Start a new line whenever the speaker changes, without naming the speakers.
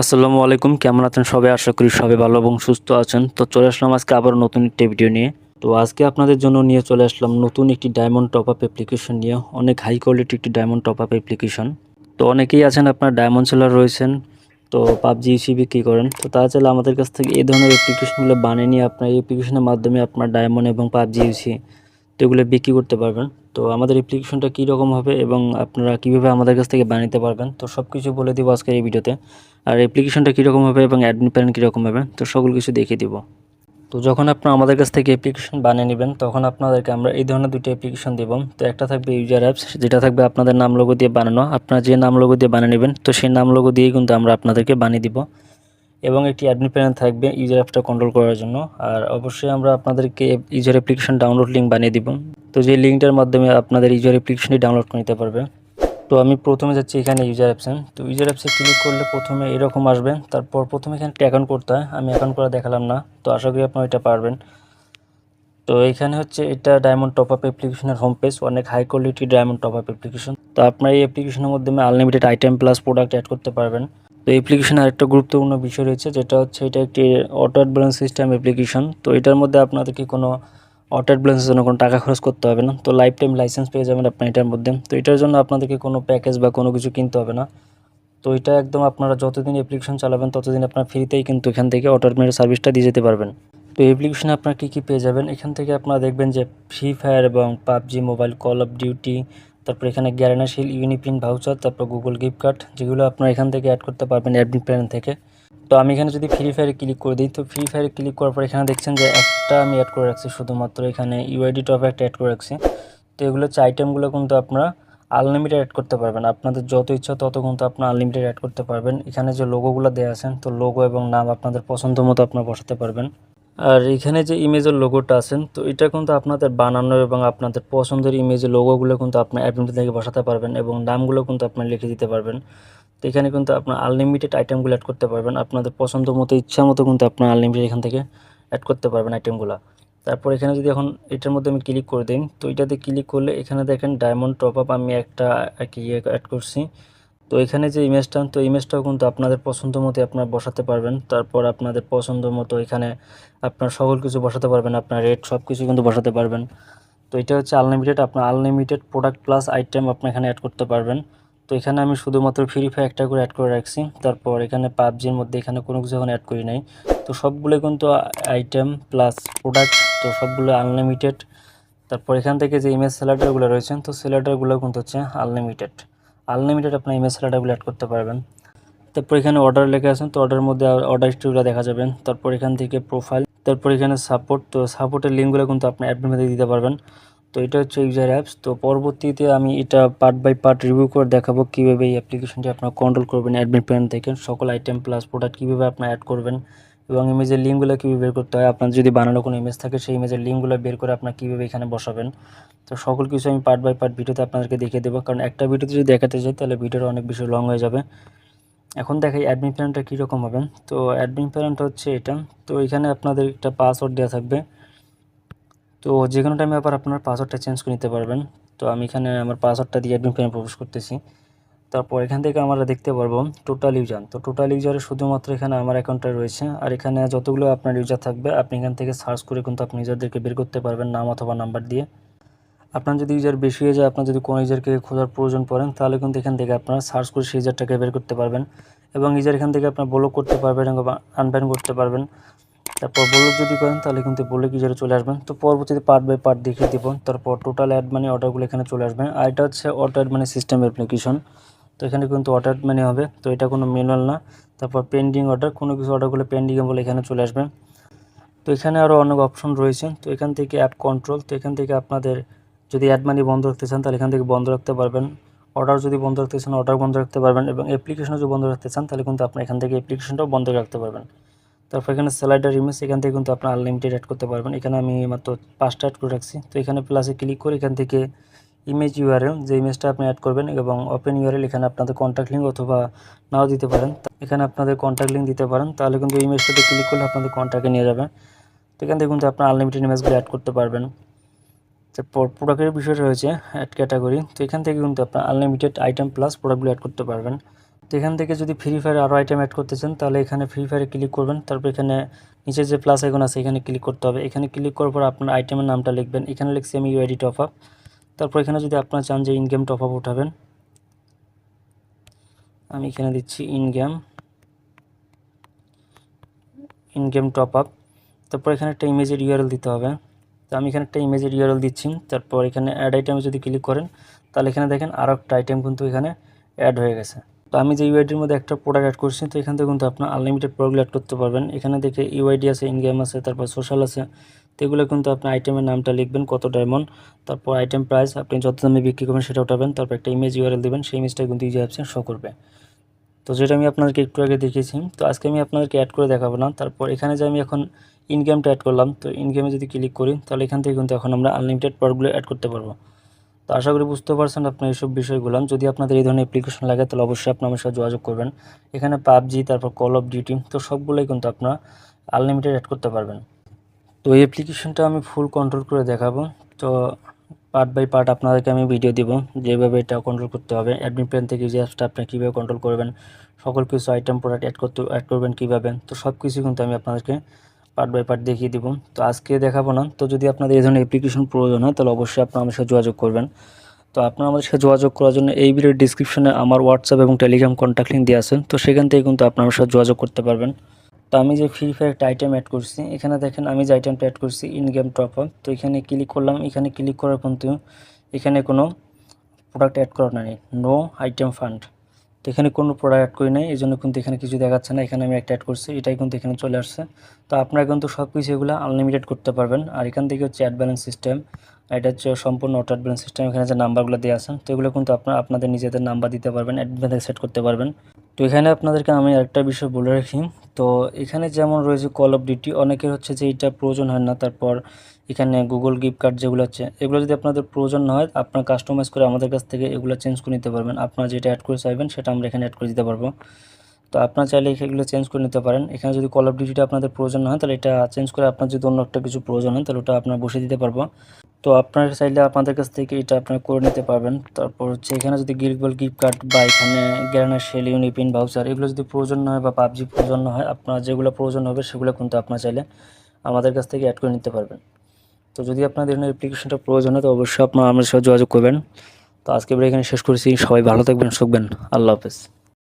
আসসালামু আলাইকুম, কেমন আছেন সবাই? আশা করি সবাই ভালো এবং সুস্থ আছেন। তো চলে আসলাম আজকে আবার নতুন একটি ভিডিও নিয়ে। তো আজকে আপনাদের জন্য নিয়ে চলে আসলাম নতুন একটি ডায়মন্ড টপ আপ অ্যাপ্লিকেশন নিয়ে। অনেক হাই কোয়ালিটি একটি ডায়মন্ড টপ আপ অ্যাপ্লিকেশন তো অনেকেই আছেন, আপনার ডায়মন্ড সেলার রয়েছেন। তো পাবজি ইসি বিক্রি করেন? তো চাইলে আমাদের কাছ থেকে এই ধরনের অ্যাপ্লিকেশনগুলো বানিয়ে নিয়ে আপনার এই অ্যাপ্লিকেশনের মাধ্যমে আপনার ডায়মন্ড এবং পাবজি ইউসি তো এগুলো বিক্রি করতে পারবেন। তো আমাদের অ্যাপ্লিকেশনটা কী রকম হবে এবং আপনারা কীভাবে আমাদের কাছ থেকে বানাতে পারবেন? তো সব কিছু বলে দিব আজকের এই ভিডিওতে। আর অ্যাপ্লিকেশনটা কীরকম হবে এবং অ্যাডমিন প্যারেন্ট কীরকম হবে? তো সকল কিছু দেখিয়ে দিব। তো যখন আপনারা আমাদের কাছ থেকে অ্যাপ্লিকেশন বানিয়ে নেবেন, তখন আপনাদেরকে আমরা এই ধরনের দুটো অ্যাপ্লিকেশন দেব। তো একটা থাকবে ইউজার অ্যাপস যেটা থাকবে আপনাদের নাম লোগো দিয়ে বানানো। আপনারা যে নাম লোগো দিয়ে বানিয়ে নেবেন, তো সেই নাম লোগো দিয়েই কিন্তু আমরা আপনাদেরকে বানিয়ে দিব। এবং একটি অ্যাডমিন প্যানেল থাকবে ইউজার অ্যাপটা কন্ট্রোল করার জন্য। আর অবশ্যই আমরা আপনাদেরকে ইউজার অ্যাপ্লিকেশন ডাউনলোড লিঙ্ক বানিয়ে দিব। তো যে লিঙ্কটার মাধ্যমে আপনাদের ইউজার অ্যাপ্লিকেশনটি ডাউনলোড করে নিতে পারবে। তো আমি প্রথমে যাচ্ছি এখানে ইউজার অ্যাপসে তো ইউজার অ্যাপসে ক্লিক করলে প্রথমে এরকম আসবে। তারপর প্রথমে এখানে একটা অ্যাকাউন্ট করতে হয়। আমি অ্যাকাউন্ট করা দেখালাম না। তো আশা করি আপনারা এটা পারবেন। তো এখানে হচ্ছে এটা ডায়মন্ড টপ আপ অ্যাপ্লিকেশনের হোম পেজ অনেক high quality diamond top up application তো আপনারা এই অ্যাপ্লিকেশনের মাধ্যমে unlimited item plus product add করতে পারবেন। তো অ্যাপ্লিকেশনে আরেকটা গুরুত্বপূর্ণ বিষয় রয়েছে, যেটা হচ্ছে এটা একটি অটো ব্যালেন্স সিস্টেম অ্যাপ্লিকেশন তো এটার মধ্যে আপনাদেরকে কোনো অটো ব্যালেন্সের জন্য কোনো টাকা খরচ করতে হবে না। তো লাইফ টাইম লাইসেন্স পেয়ে যাবেন আপনার এটার মধ্যে। তো এটার জন্য আপনাদেরকে কোনো প্যাকেজ বা কোনো কিছু কিনতে হবে না। তো এটা একদম আপনারা যতদিন অ্যাপ্লিকেশন চালাবেন, ততদিন আপনার ফ্রিতেই কিন্তু এখান থেকে অটোমেটেড সার্ভিসটা দিয়ে যেতে পারবেন। তো অ্যাপ্লিকেশনে আপনারা কী কী পেয়ে যাবেন? এখান থেকে আপনারা দেখবেন যে ফ্রি ফায়ার এবং PUBG mobile call of duty তারপর এখানে গ্যারেনাশিল, ইউনিপিন ভাউচার, তারপর গুগল গিফট কার্ড, যেগুলো আপনারা এখান থেকে অ্যাড করতে পারবেন অ্যাডমিন প্ল্যান থেকে। তো আমি এখানে যদি ফ্রি ফায়ারে ক্লিক করে দিই, তো ফ্রি ফায়ারে ক্লিক করার পর এখানে দেখছেন যে একটা আমি অ্যাড করে রাখছি, শুধুমাত্র এখানে ইউআইডি টপ একটা অ্যাড করে রাখছি। তো এগুলো হচ্ছে আইটেমগুলো কিন্তু আপনারা আনলিমিটেড অ্যাড করতে পারবেন। আপনাদের যত ইচ্ছা তত কিন্তু আপনার আনলিমিটেড অ্যাড করতে পারবেন। এখানে যে লোগোগুলো দেওয়া আছেন তো লোগো এবং নাম আপনাদের পছন্দ মতো আপনারা বসাতে পারবেন। আর এখানে যে ইমেজের লোগোটা আছেন, তো এটা কিন্তু আপনাদের বানানো এবং আপনাদের পছন্দের ইমেজের লোগোগুলো কিন্তু আপনার অ্যাডমিট থেকে বসাতে পারবেন এবং নামগুলো কিন্তু আপনার লিখে দিতে পারবেন। তো এখানে কিন্তু আপনার আনলিমিটেড আইটেমগুলো অ্যাড করতে পারবেন। আপনাদের পছন্দ মতো, ইচ্ছা মতো কিন্তু আপনার আনলিমিটেড এখান থেকে অ্যাড করতে পারবেন আইটেমগুলো তারপর এখানে যদি এখন এটার মধ্যে আমি ক্লিক করে দিই, তো এটাতে ক্লিক করলে এখানে দেখেন ডায়মন্ড টপ আপ আমি একটা ইয়ে অ্যাড করছি। তো এখানে যে ইমেজটা তো ইমেজটাও কিন্তু আপনাদের পছন্দ মতো আপনারা বসাতে পারবেন। তারপর আপনাদের পছন্দ মতো এখানে আপনার সকল কিছু বসাতে পারবেন, আপনার রেট সব কিছু কিন্তু বসাতে পারবেন। তো এটা হচ্ছে আনলিমিটেড আপনার আনলিমিটেড প্রোডাক্ট প্লাস আইটেম আপনি এখানে অ্যাড করতে পারবেন। তো এখানে আমি শুধুমাত্র ফ্রি ফায়ার একটা করে অ্যাড করে রাখছি। তারপর এখানে পাবজির মধ্যে এখানে কোনো কিছু এখন অ্যাড করি নাই। তো সবগুলো কিন্তু আইটেম প্লাস প্রোডাক্ট তো সবগুলো আনলিমিটেড তারপর এখান থেকে যে ইমেজ সেলাডারগুলো রয়েছেন তো সেলাডারগুলো কিন্তু হচ্ছে আনলিমিটেড আনলিমিটেড আপনার ইমেজ সেলাডারগুলো অ্যাড করতে পারবেন। তারপর এখানে অর্ডার লেখা আছেন তো অর্ডারের মধ্যে অর্ডার হিস্ট্রিগুলো দেখা যাবেন তারপর এখান থেকে প্রোফাইল তারপর এখানে সাপোর্ট তো সাপোর্টের লিঙ্কগুলো কিন্তু আপনি অ্যাডমিন মধ্যে দিতে পারবেন। তো এটা হচ্ছে ইউজার অ্যাপস তো পরবর্তীতে আমি এটা পার্ট বাই পার্ট রিভিউ করে দেখাবো কীভাবে এই অ্যাপ্লিকেশনটি আপনার কন্ট্রোল করবেন অ্যাডমিন প্ল্যান থেকে, সকল আইটেম প্লাস প্রোডাক্ট কীভাবে আপনার অ্যাড করবেন। এবং ইমেজের লিঙ্কগুলো কীভাবে বের করতে হয়, আপনার যদি বানানো কোনো ইমেজ থাকে, সেই ইমেজের লিঙ্কগুলো বের করে আপনার কীভাবে এখানে বসাবেন। তো সকল কিছু আমি পার্ট বাই পার্ট ভিডিওতে আপনাদেরকে দেখিয়ে দেবো, কারণ একটা ভিডিওতে যদি দেখাতে যাই, তাহলে ভিডিওটা অনেক বেশি লং হয়ে যাবে। এখন দেখাই অ্যাডমিন প্ল্যানটা কীরকম হবে। তো অ্যাডমিন প্ল্যানটা হচ্ছে এটা। তো এখানে আপনাদের একটা পাসওয়ার্ড দেওয়া থাকবে। তো যে কোনো টাইমে আবার আপনার পাসওয়ার্ডটা চেঞ্জ করে নিতে পারবেন। তো আমি এখানে আমার পাসওয়ার্ডটা দিয়ে অ্যাডমিন প্ল্যানে প্রবেশ করতেছি। তারপর এখান থেকে আমরা দেখতে পারব টোটাল ইউজার তো টোটাল ইউজারে শুধুমাত্র এখানে আমার অ্যাকাউন্টটা রয়েছে। আর এখানে যতগুলো আপনার ইউজার থাকবে, আপনি এখান থেকে সার্চ করে কিন্তু আপনি ইউজারদেরকে বের করতে পারবেন নাম অথবা নাম্বার দিয়ে। আপনার যদি ইউজার বেশি হয়ে যায়, আপনার যদি কোনো ইউজারকে খোঁজার প্রয়োজন পড়েন, তাহলে কিন্তু এখান থেকে আপনারা সার্চ করে সেই ইউজারটাকে বের করতে পারবেন। এবং ইউজার এখান থেকে আপনার ব্লক করতে পারবেন এবং আনব্যান করতে পারবেন। তারপর ব্লক যদি করেন, তাহলে কিন্তু ব্লক ইউজারে চলে আসবেন। তো পরবর্তীতে পার্ট বাই পার্ট দেখিয়ে দেবো। তারপর টোটাল অ্যাড মানি অর্ডারগুলো এখানে চলে আসবেন আর এটা হচ্ছে অ্যাড মানি সিস্টেম অ্যাপ্লিকেশন তো এখানে কিন্তু অর্ডার মানি হবে। তো এটা কোনো ম্যানুয়াল না। তারপর পেন্ডিং অর্ডার কোনো কিছু অর্ডারগুলো পেন্ডিংয়ে বলে এখানে চলে আসবে। তো এখানে আরও অনেক অপশন রয়েছে। তো এখান থেকে অ্যাপ কন্ট্রোল তো এখান থেকে আপনাদের যদি অ্যাড মানি বন্ধ রাখতে চান, তাহলে এখান থেকে বন্ধ রাখতে পারবেন। অর্ডার যদি বন্ধ রাখতে চান অর্ডার বন্ধ রাখতে পারবেন এবং অ্যাপ্লিকেশনও যদি বন্ধ রাখতে চান, তাহলে কিন্তু আপনি এখান থেকে অ্যাপ্লিকেশনটাও বন্ধ রাখতে পারবেন। তারপর এখানে স্যালাইডার ইমেজ এখান থেকে কিন্তু আপনার আনলিমিটেড অ্যাড করতে পারবেন। এখানে আমি মাত্র পাঁচটা অ্যাড করে রাখছি। তো এখানে প্লাসে ক্লিক করে এখান থেকে ইমেজ ইউআরএল যে ইমেজটা আপনি অ্যাড করবেন এবং ওপেন ইউআরএল এখানে আপনাদের কন্ট্যাক্ট লিঙ্ক অথবা নাও দিতে পারেন। এখানে আপনাদের কন্ট্যাক্ট লিঙ্ক দিতে পারেন, তাহলে কিন্তু ইমেজটাতে ক্লিক করলে আপনাদের কন্ট্যাক্টে নিয়ে যাবে। তো এখান থেকে কিন্তু আপনার আনলিমিটেড ইমেজগুলো অ্যাড করতে পারবেন। তারপর প্রোডাক্টের বিষয় রয়েছে অ্যাড ক্যাটাগরি তো এখান থেকে কিন্তু আপনার আনলিমিটেড আইটেম প্লাস প্রোডাক্টগুলো অ্যাড করতে পারবেন। তো এখান থেকে যদি ফ্রি ফায়ার আরও আইটেম অ্যাড করতে চান, তাহলে এখানে ফ্রি ফায়ারে ক্লিক করবেন। তারপর এখানে নিচে যে প্লাস আইকন আছে, এখানে ক্লিক করতে হবে। এখানে ক্লিক করার পর আপনার আইটেমের নামটা লিখবেন। এখানে লিখছি আমি ইউআইডি টপ আপ তারপর এখানে যদি আপনারা চান যে ইন গেম টপ আপ উঠাবেন, আমি এখানে দিচ্ছি in game in game top up তারপর এখানে একটা ইমেজের ইউআরএল দিতে হবে। তো আমি এখানে একটা ইমেজের ইউআরএল দিচ্ছি। তারপর এখানে অ্যাড আইটেমে যদি ক্লিক করেন, তাহলে এখানে দেখেন আরও একটা আইটেম কিন্তু এখানে অ্যাড হয়ে গেছে। তো আমি যে ইউআইডির মধ্যে একটা প্রোডাক্ট অ্যাড করছি, তো এখান থেকে কিন্তু আপনার আনলিমিটেড প্রোডাক্ট অ্যাড করতে পারবেন। এখানে দেখে ইউআইডি আছে ইন গেম আছে, তারপর সোশ্যাল আছে তো এগুলো কিন্তু আপনি আইটেমের নামটা লিখবেন কত ডায়মন্ড তারপর আইটেম প্রাইস আপনি যত দামে বিক্রি করবেন সেটা উঠাবেন, তারপর একটা ইমেজ ইউআরএল দেবেন, সেই ইমেজটা কিন্তু ইজি অ্যাপসে শো করবে। তো যেটা আমি আপনাদেরকে একটু আগে দেখিয়েছি, তো আজকে আমি আপনাদেরকে অ্যাড করে দেখাবো না, তারপর এখানে যে আমি এখন ইন গেমটা অ্যাড করলাম, তো ইন গেমে যদি ক্লিক করি, তাহলে এখান থেকে কিন্তু এখন আমরা আনলিমিটেড প্রোডাক্টগুলো অ্যাড করতে পারব। তো আশা করি বুঝতে পারছেন আপনার এইসব বিষয়গুলো। যদি আপনাদের এই ধরনের অ্যাপ্লিকেশন লাগে, তাহলে অবশ্যই আপনার আমার সাথে যোগাযোগ করবেন। এখানে পাবজি, তারপর কল অফ ডিউটি তো সবগুলোই কিন্তু আপনারা আনলিমিটেড অ্যাড করতে পারবেন। তো এই অ্যাপ্লিকেশনটা আমি ফুল কন্ট্রোল করে দেখাবো। তো পার্ট বাই পার্ট আপনাদেরকে আমি ভিডিও দিব, যেভাবে এটা কন্ট্রোল করতে হবে। অ্যাডমিন প্ল্যান থেকে যে অ্যাপসটা আপনি কীভাবে কন্ট্রোল করবেন, সকল কিছু আইটেম প্রোডাক্ট অ্যাড করতে অ্যাড করবেন কীভাবে, তো সব কিছু কিন্তু আমি আপনাদেরকে পার্ট বাই পার্ট দেখিয়ে দিব। তো আজকে দেখাবো না। তো যদি আপনাদের এই ধরনের অ্যাপ্লিকেশন প্রয়োজন হয়, তাহলে অবশ্যই আপনারা আমার সাথে যোগাযোগ করবেন। তো আপনারা আমাদের সাথে যোগাযোগ করার জন্য এই ভিডিওর ডিসক্রিপশনে আমার হোয়াটসঅ্যাপ এবং টেলিগ্রাম কন্ট্যাক্ট লিঙ্ক দিয়ে আছেন তো সেখান থেকে কিন্তু আপনার আমার সাথে যোগাযোগ করতে পারবেন। তো আমি যে ফ্রি ফায়ার একটা আইটেম অ্যাড করছি, এখানে দেখেন আমি যে আইটেমটা অ্যাড করছি ইন গেম টপ আপ তো এখানে ক্লিক করলাম, এখানে ক্লিক করার কিন্তু এখানে কোনো প্রোডাক্ট অ্যাড করা নেই নো আইটেম ফান্ড তো এখানে কোনো প্রোডাক্ট অ্যাড করি নাই এই জন্য কিন্তু এখানে কিছু দেখাচ্ছে না, এখানে আমি একটা অ্যাড করছি, এটাই কিন্তু এখানে চলে আসছে। তো আপনারা কিন্তু সব কিছু এগুলো আনলিমিটেড করতে পারবেন, আর এখান থেকে হচ্ছে অ্যাড ব্যালেন্স সিস্টেম এটা হচ্ছে সম্পূর্ণ অটো অ্যাড ব্যালেন্স সিস্টেম এখানে যে নাম্বারগুলো দেওয়া আছে, তো এগুলো কিন্তু আপনারা, আপনাদের নিজেদের নাম্বার দিতে পারবেন অ্যাডমিন থেকে সেট করতে পারবেন। তো এখানে আপনাদেরকে আমি একটা বিষয় বলে রাখি। তো এখানে যেমন রয়েছে কল অফ ডিউটি অনেকের হচ্ছে যে এটা প্রয়োজন হয় না। তারপর এখানে গুগল গিফট কার্ড যেগুলো আছে, এগুলো যদি আপনাদের প্রয়োজন না হয়, আপনার কাস্টমাইজ করে আমাদের কাছ থেকে এগুলো চেঞ্জ করে নিতে পারবেন। আপনারা যেটা অ্যাড করে চাইবেন, সেটা আমরা এখানে অ্যাড করে দিতে পারব। তো আপনার চাইলে এগুলো চেঞ্জ করে নিতে পারেন। এখানে যদি কল অফ ডিউটিটা আপনাদের প্রয়োজন হয়, তাহলে এটা চেঞ্জ করে আপনার যদি অন্য একটা কিছু প্রয়োজন হয়, তাহলে ওটা আপনার বসে দিতে পারব। তো আপনার চাইলে আপনাদের কাছ থেকে এটা আপনার করে নিতে পারবেন। তারপর হচ্ছে এখানে যদি গিফট গিফট কার্ড বা এখানে গ্যারানার শেল ইউনিপিন ভাউচার এগুলো যদি প্রয়োজন হয় বা পাবজি প্রয়োজন হয়, আপনার যেগুলো প্রয়োজন হবে সেগুলো কিন্তু আপনার চাইলে আমাদের কাছ থেকে অ্যাড করে নিতে পারবেন। তো যদি আপনাদের অ্যাপ্লিকেশনটা প্রয়োজন হয় তো অবশ্যই আপনারা আমাদের সাথে যোগাযোগ করবেন। তো আজকে এবার এখানে শেষ করেছি। সবাই ভালো থাকবেন সুখবেন আল্লাহ হাফেজ।